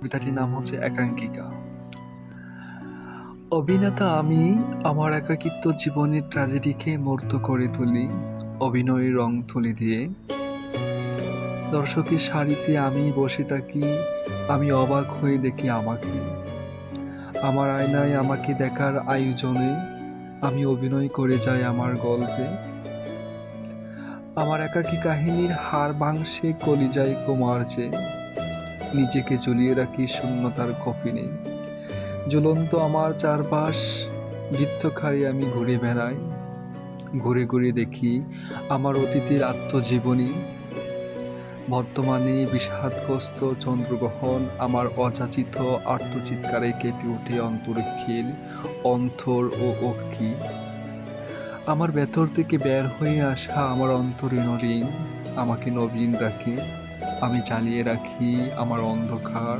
কবিতাটির নাম হচ্ছে একাঙ্কিকা। অভিনেতা আমি আমার একাকিত্ব জীবনের ট্র্যাজেডিকে মূর্ত করে তুলি, অভিনয়ের রং তুলি দিয়ে। দর্শকের সারিতে আমি বসে থাকি, আমি অবাক হয়ে দেখি আমাকে। আমার আয়নায় আমাকে দেখার আয়োজনে আমি অভিনয় করে যাই আমার গল্পে। আমার একাকী কাহিনীর হার মাংসে কলিজায় কুমারছে নিজেকে ঝুলিয়ে রাখি, শূন্যতার কফিনে জ্বলন্ত আমার চারপাশ বৃত্তখারি আমি ঘুরে বেড়াই। ঘুরে ঘুরে দেখি আমার অতীতের আত্মজীবনী। বর্তমানে বিষাদগ্রস্ত চন্দ্রগ্রহণ আমার অযাচিত আত্মচিৎকারে কেঁপে ওঠে অন্তরিক্ষের অন্তর ও অক্ষি। আমার ভেতর থেকে বের হয়ে আসা আমার অন্তরীণ ঋণ, আমাকে নবীন রাখে আমি চালিয়ে রাখি আমার অন্ধকার।